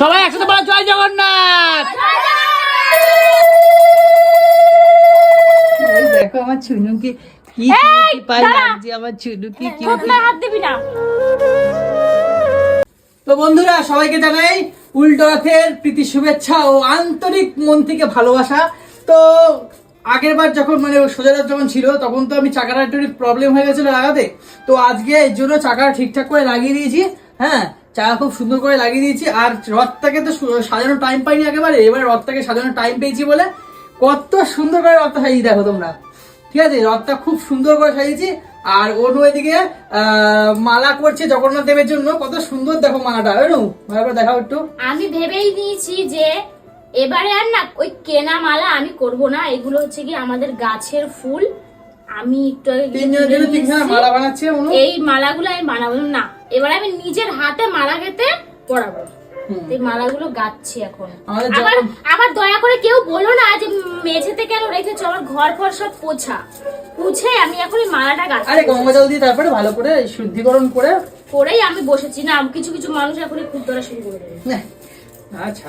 সবাই একসাথে বলো জয় জগন্নাথ! দেখো আমার ছুনুকে কি দাঁড়া। লাগছে আমার ছুনুকে কি হাত দিবি না। তো বন্ধুরা সবাইকে জানাই উল্টো রথের প্রীতি শুভেচ্ছা ও আন্তরিক মন থেকে ভালোবাসা। তো আগের বার যখন মানে সোজা রথ যখন ছিল তখন তো আমি চাকাটা একটু প্রবলেম হয়ে গেছিল লাগাতে। তো আজকে এর জন্য চাকাটা ঠিকঠাক করে লাগিয়ে দিয়েছি হ্যাঁ? চাকা খুব সুন্দর করে লাগিয়ে দিয়েছি আর রথটাকে তো সাজানো টাইম পাইনি একেবারে এবারে রথটাকে সাজানোর টাইম পেয়েছি বলে কত সুন্দর করে রথটা সাজিয়ে দেখো তোমরা। ঠিক আছে রথটা খুব সুন্দর করে সাজিয়েছি আর অন্য এদিকে মালা করছে জগন্নাথ দেবের জন্য কত সুন্দর দেখো মালাটা অনু ভালো করে দেখাও একটু। আমি ভেবেই নিয়েছি যে এবারে আর না ওই কেনা মালা আমি করব না এগুলো হচ্ছে কি আমাদের গাছের ফুল। আমি একটু অনু এই মালাগুলো আমি বানাবো না এবার আমি নিজের হাতে মালা গেতে পরাবো। এই মালাগুলো গাচ্ছি এখন। আমাদের আবার আবার দয়া করে কেউ বলো না যে মেঝেতে কেন রেখেছো আমার ঘর ফর সব পোছা। পুছে আমি এখন এই মালাটা গাচ্ছি। আরে গঙ্গা জল দিয়ে তারপরে ভালো করে শুদ্ধিকরণ করে। করেই আমি বসেছি। না কিছু কিছু মানুষ এখনই খুব ধরা শুরু করে দেবে। আচ্ছা।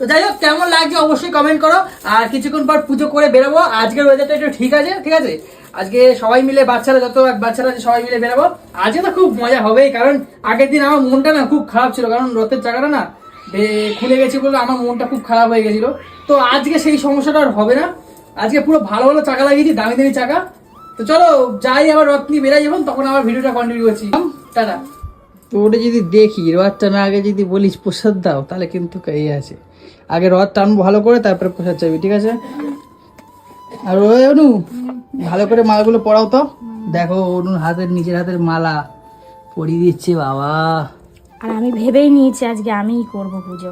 তো যাই হোক, কেমন লাগছে অবশ্যই কমেন্ট করো। আর কিছুক্ষণ পর পুজো করে বেরোবো। আজকের ওয়েদারটা একটু ঠিক আছে ঠিক আছে? আজকে সবাই মিলে বাচ্চারা, যত বাচ্চারা আছে, সবাই মিলে বেরোবো। আজকে তো খুব মজা হবেই, কারণ আগের দিন আমার মনটা না খুব খারাপ ছিল, কারণ রথের চাকাটা না খুলে গেছে বলে আমার মনটা খুব খারাপ হয়ে গেছিল। তো আজকে সেই সমস্যাটা আর হবে না। আজকে পুরো ভালো ভালো চাকা লাগিয়েছি, দামি দামি চাকা। তো চলো, যাই আবার রথ নিয়ে বেরাই যখন, তখন আবার ভিডিওটা কন্টিনিউ করছি। টাটা। তো ওটা যদি দেখি রথ না আগে যদি বলিস প্রসাদ দাও, তাহলে কিন্তু এই আছে। আগে রথ টানবো ভালো করে তারপরে প্রসাদ চাইবি ঠিক আছে? আর ওই অনু ভালো করে মালাগুলো পরাও তো। দেখো অনুর হাতের নিজের হাতের মালা পরিয়ে দিচ্ছে বাবা। আর আমি ভেবেই নিয়েছি আজকে আমিই করব পুজো।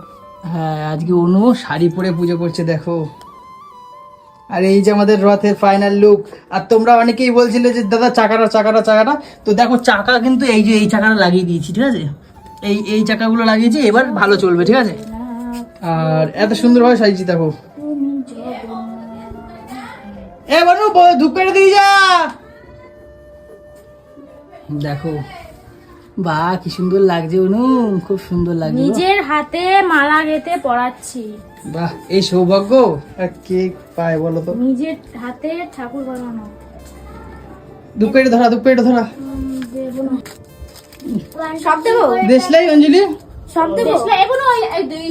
হ্যাঁ আজকে অনু শাড়ি পরে পুজো করছে দেখো। আর এই যে আমাদের রথের ফাইনাল লুক আর তোমরা অনেকেই বলছিলে যে দাদা চাকাটা চাকাটা চাকাটা। তো দেখো চাকা কিন্তু এই যে এই চাকাটা লাগিয়ে দিয়েছি ঠিক আছে? এই এই চাকাগুলো লাগিয়েছি এবার ভালো চলবে ঠিক আছে? আর এত সুন্দরভাবে সাজিয়েছি দেখো। এ বনু ব- ধূপ কেটে দিয়ে যা। দেখো বাহ কি সুন্দর লাগছে অনু খুব সুন্দর লাগছে নিজের হাতে মালা গেতে পড়াচ্ছি বাহ এই সৌভাগ্য আর কে পায় বলো তো? নিজের হাতে ঠাকুর বানানো। ধূপ কেটে ধরা ধূপ কেটে ধরা। সব দেবো? দেশলাই অঞ্জলি। সব দেবো? এখনও দুই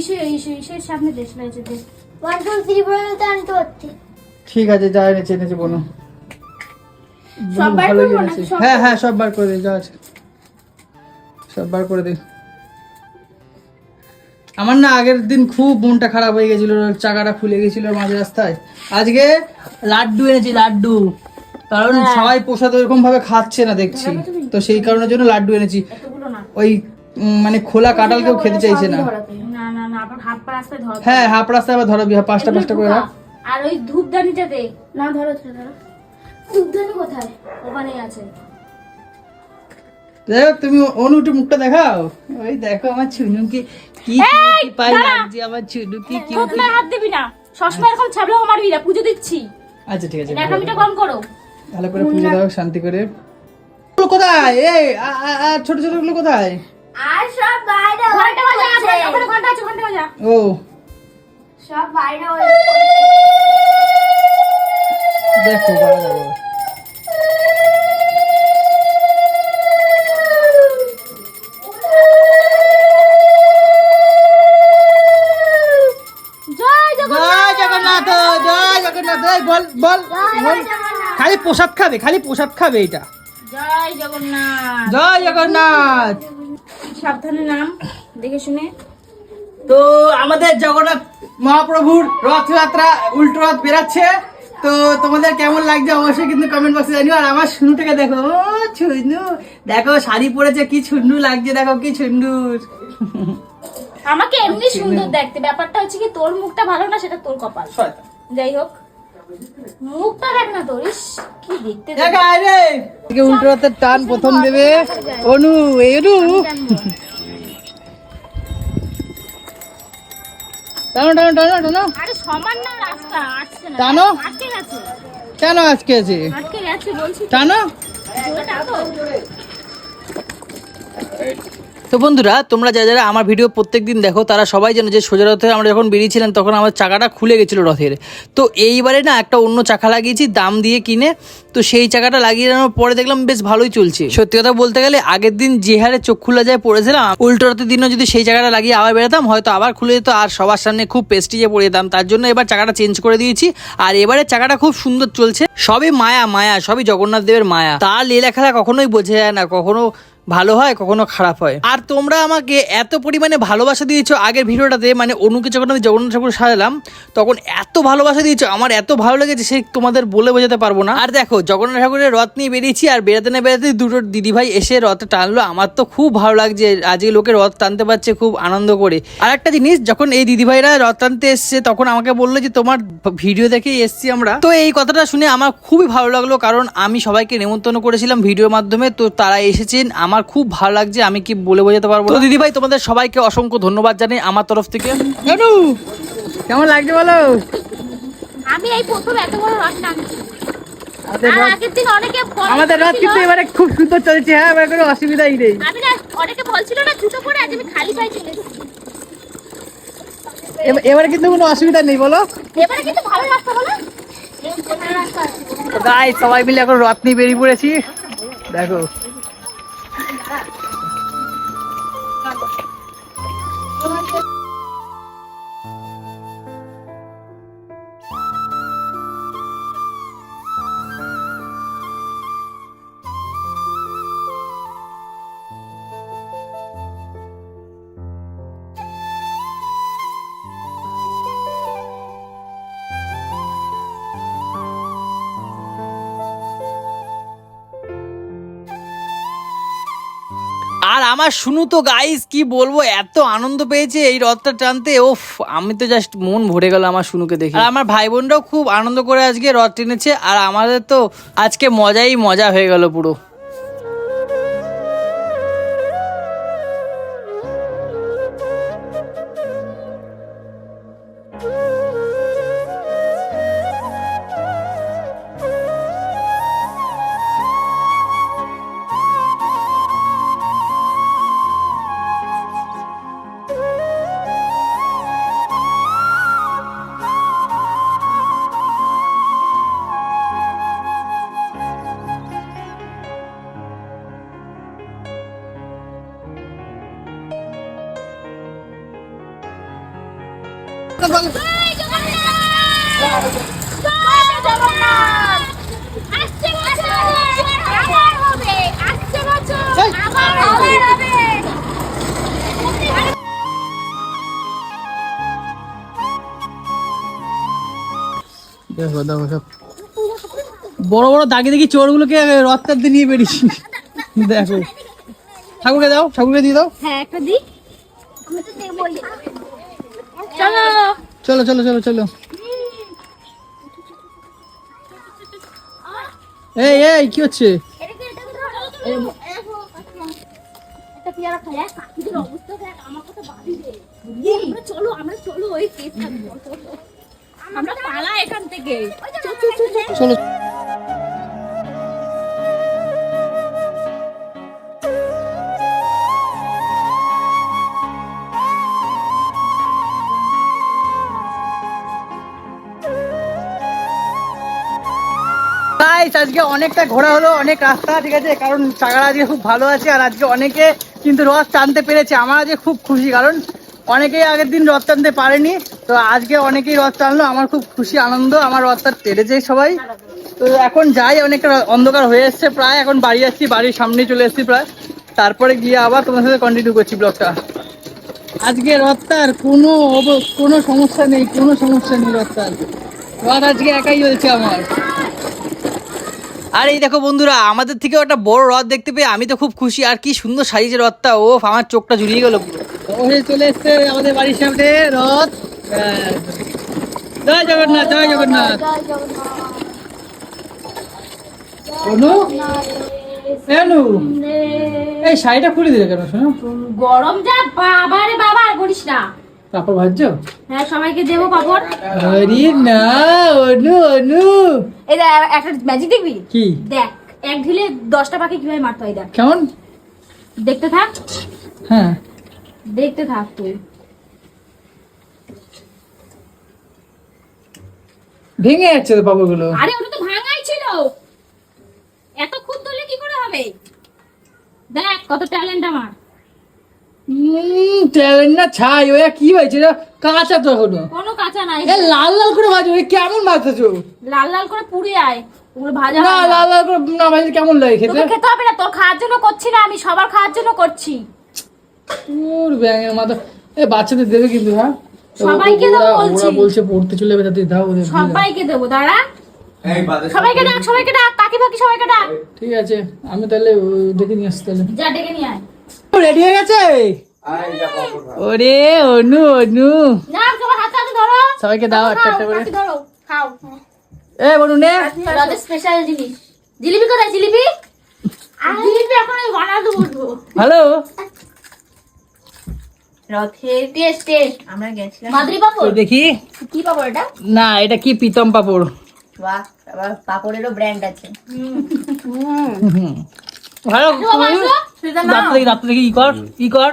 সামনে দেশলাই আছে। ওয়ান টু থ্রি পর্যন্ত আনতে হচ্ছে ঠিক আছে যা এনেছে এনেছে বোনো? হ্যাঁ হ্যাঁ সব বার করে দে যা আছে। সব বার করে দে আমার না আগের দিন খুব মনটা খারাপ হয়ে গেছিল চাকাটা খুলে গেছিল মাঝ রাস্তায়। আজকে লাড্ডু এনেছি লাড্ডু। কারণ হ্যাঁ। সবাই প্রসাদ ওরকম ভাবে খাচ্ছে না দেখছি। তো সেই কারণের জন্য লাড্ডু এনেছি। ওই মানে খোলা কাঁঠাল কেউ খেতে চাইছে না। না না না আবার হাত রাস্তায় ধর হ্যাঁ হাফ রাস্তায় আবার হ্যাঁ, পাঁচটা পাঁচটা করে রাখ। আর ওই ধূপদানিটা দে না ধরো ধরো ধূপদানি কোথায়? ওখানেই আছে। যাই হোক তুমি অনুটু মুখটা দেখাও। ওই দেখো আমার ছুনুকে কি দাঁড়া। লাগছে আমার ছুনুকে কি থতলায় হাত দিবি না। সবসময় এরকম ছাবলা মারবি না পুজো দিচ্ছি। আচ্ছা ঠিক আছে ন্যাকামিটা কম করো। ভালো করে পুজো দাও শান্তি করে। কোথায়? এই আ- আ- আ, ছোট ছোটগুলো কোথায়? আর সব বাইরে ঘণ্টা বাজা ওখানে ঘণ্টা আছে ঘণ্টা বাজা। ও। সব বাইরে দেখো বাবা, বাবা। জয় জগন্নাথ জয় জগন্নাথ। জয় জগন্নাথ। এই বল বল বল। খালি প্রসাদ খাবে খালি প্রসাদ খাবে এটা জয় জগন্নাথ। জয় জগন্নাথ। সাবধানে নাম দেখে শুনে। তো আমাদের জগন্নাথ মহাপ্রভুর রথযাত্রা উল্টো রথ বেরাচ্ছে। তো তোমাদের কেমন লাগছে অবশ্যই কিন্তু কমেন্ট বক্সে জানিও। আর আমার শুনুটাকে দেখো ও ছুনু দেখো শাড়ি পরেছে কি ছুন্নু লাগছে দেখো কি ছুন্নুর আমাকে এমনি সুন্দর দেখতে। ব্যাপারটা হচ্ছে কি তোর মুখটা ভালো না সেটা তোর কপাল। যাই হোক। মুখটা দেখ না তোর কি দেখতে দেখ আয় রে। উল্টো রথের টান প্রথম দেবে। অনু অনু। টানো টানো টানো টানো। আরে সমান না রাস্তা আটকে না টানো। আটকে গেছে। কেন আজকে আছে আটকে গেছে বলছি। টানো। তো বন্ধুরা, তোমরা যারা যারা আমার ভিডিও প্রত্যেকদিন দেখো, তারা সবাই জানো যে সোজা রথে আমরা যখন বেরিয়েছিলাম, তখন আমার চাকাটা খুলে গেছিল রথের। তো এইবারে না, একটা অন্য চাকা লাগিয়েছি, দাম দিয়ে কিনে। তো সেই চাকাটা লাগিয়ে নেওয়ার পরে দেখলাম বেশ ভালোই চলছে। সত্যি কথা বলতে গেলে, আগের দিন যে হারে চোখ খোলা যায় পড়েছিলাম, উল্টো রথের দিনও যদি সেই চাকাটা লাগিয়ে আবার বেরোতাম, হয়তো আবার খুলে যেত আর সবার সামনে খুব পেস্টিজে পড়ে যেতাম। তার জন্য এবার চাকাটা চেঞ্জ করে দিয়েছি। আর এবারে চাকাটা খুব সুন্দর চলছে। সবই মায়া মায়া, সবই জগন্নাথ দেবের মায়া। তার লীলা খেলা কখনোই বোঝা যায় না, কখনো ভালো হয়, কখনো খারাপ হয়। আর তোমরা আমাকে এত পরিমাণে ভালোবাসা দিয়েছ আগের ভিডিওটাতে মানে অনুকে যখন আমি জগন্নাথ ঠাকুর সাজালাম, তখন এত ভালোবাসা দিয়েছ, আমার এত ভালো লেগেছে, সে তোমাদের বলে বোঝাতে পারব না। আর দেখো, জগন্নাথ ঠাকুরের রথ নিয়ে বেরিয়েছি, আর বেড়াতে না বেড়াতে দুটো দিদিভাই এসে রথ টানলো। আমার তো খুব ভালো লাগছে, আজকে লোকে রথ টানতে পারছে, খুব আনন্দ করে। আর একটা জিনিস, যখন এই দিদিভাইরা রথ টানতে এসছে, তখন আমাকে বলল যে, তোমার ভিডিও দেখেই এসছি আমরা। তো এই কথাটা শুনে আমার খুবই ভালো লাগল, কারণ আমি সবাইকে নেমন্তন্ন করেছিলাম ভিডিওর মাধ্যমে। তো তারা এসেছেন, আমার খুব ভালো লাগছে আমি কি বলে বোঝাতে পারব। তো দিদিভাই তোমাদের সবাইকে অসংখ্য ধন্যবাদ জানাই আমার তরফ থেকে। জানু কেমন লাগছে বলো? আমি এই প্রথম এত বড় রথ টানছি। আমাদের রথ- কিন্তু এবারে খুব সুন্দর চলছে হ্যাঁ এবার কোনো অসুবিধাই নেই। আমি না অনেকে বলছিল না জুতো পরে আজ আমি খালি পায়ে চলে এবার- এবারে কিন্তু কোনো অসুবিধা নেই বলো। এবারে কিন্তু ভালো রাস্তা বলো। গাই সবাই মিলে এখন রথ নিয়ে বেরিয়ে পড়েছি। দেখো। আর আমার শুনু তো গাইস কি বলব, এত আনন্দ পেয়েছে এই রথটা টানতে। ওফ আমি তো জাস্ট মন ভরে গেল আমার শুনুকে দেখে। আর আমার ভাই বোনরাও খুব আনন্দ করে আজকে রথ টেনেছে, আর আমাদের তো আজকে মজাই মজা হয়ে গেল পুরো। বড় বড় দাগি দেখি চোরগুলোকে রথটার দিয়ে নিয়ে বেরিয়েছি। দেখো। ঠাকুরকে দাও ঠাকুরকে দিয়ে দাও। হ্যাঁ একটা দি চলো চলো চলো চলো। এই এই কি হচ্ছে? চলো আমরা চলো ওই আমরা পালা এখান থেকে। চল, Guys, আজকে অনেকটা ঘোরা হলো অনেক রাস্তা ঠিক আছে? কারণ চাকার আজকে খুব ভালো আছে আর আজকে অনেকে কিন্তু রথ টানতে পেরেছে। আমার আজকে খুব খুশি কারণ অনেকেই আগের দিন রথ টানতে পারেনি। তো আজকে অনেকেই রথ টানলো আমার খুব খুশি আনন্দ আমার রথটা টেরেছে সবাই। তো এখন যাই অনেকটা অন্ধকার হয়ে এসছে প্রায়। এখন বাড়ি আসছি বাড়ির সামনে চলে এসছি প্রায়। তারপরে গিয়ে আবার তোমার সাথে কন্টিনিউ করছি ব্লগটা আজকে রথটার কোনো কোনো সমস্যা নেই কোনো সমস্যা নেই রথটার। রথ আজকে একাই হয়েছে আমার। আর এই দেখো বন্ধুরা আমাদের থেকে একটা বড় রথ দেখতে পেয়ে আমি তো খুব খুশি। আর কি সুন্দর সাইজে রথটা ও আমার চোখটা জুড়িয়ে গেল চলে এসছে আমাদের বাড়ির সামনে রথ। জয় জগন্নাথ জয় জগন্নাথ। এই শাড়িটা খুলে দিলে কেন শোনো গরম যা বাবা রে বাবা আর বলিস না। কাপড় ভাজছো? হ্যাঁ সবাইকে দেবো পাপড়। আরে না অনু অনু। এই দেখ একটা ম্যাজিক দেখবি? কি? দেখ এক ঢিলে দশটা পাখি কীভাবে মারতে হয় দেখ। কেমন? দেখতে থাক। হ্যাঁ। দেখতে থাক তুই। ভেঙে যাচ্ছে তো পাপড়গুলো। আরে ওটা তো ভাঙাই ছিল। এত খুদ ধরলে কি করে হবে? দেখ কত ট্যালেন্ট আমার। না ছাই ওয়া কি হয়েছে এটা কাঁচা তো এখনও। কোনো কাঁচা নাই। এ লাল লাল করে ভাজো এ কেমন ভাজতেছো? লাল লাল করে পুড়ে আয়। ওগুলো ভাজা না লাল লাল করে না ভাজলে কেমন লাগে খেতে? খেতে হবে না তোর খাওয়ার জন্য করছি না আমি সবার খাওয়ার জন্য করছি। তোর ব্যাঙের মাথা। এ বাচ্চাদের দেবে কিন্তু হ্যাঁ? সবাইকে দাও বলছি। ওরা বলছে পড়তে চলে যাবে দাও ওদের সবাইকে দেবো দাঁড়া। সবাইকে ডাক সবাইকে ডাক কাকি ফাকি সবাইকে ডাক। ঠিক আছে আমি তাহলে ও, নিয়ে আসছি তাহলে। যা ডেকে নিয়ে আয়। রেডি হয়ে গেছে। ওরে অনু অনু। সবাইকে দাও একটা একটা করে। কাকি এ বনু নে। স্পেশাল জিনিস। জিলিপি কোথায় জিলিপি? জিলিপি এখন আমি বানাতে বলব হ্যালো রথের টেস্ট টেস্ট আমরা গেছিলাম। মাদ্রি পাপড়? দেখি। কি এটা? না এটা কি প্রীতম পাপড়? বাহ পাপড়েরও ব্র্যান্ড আছে। ভালো দেখি ই কর? ই কর?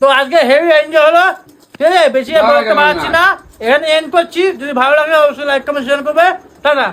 তো আজকে হেভি এনজয় হলো। ঠিক আছে? বেশি বলতে পারছি না। না। এখানে এন্ড করছি। যদি ভালো লাগে অবশ্যই লাইক কমেন্ট শেয়ার করবে। টাটা।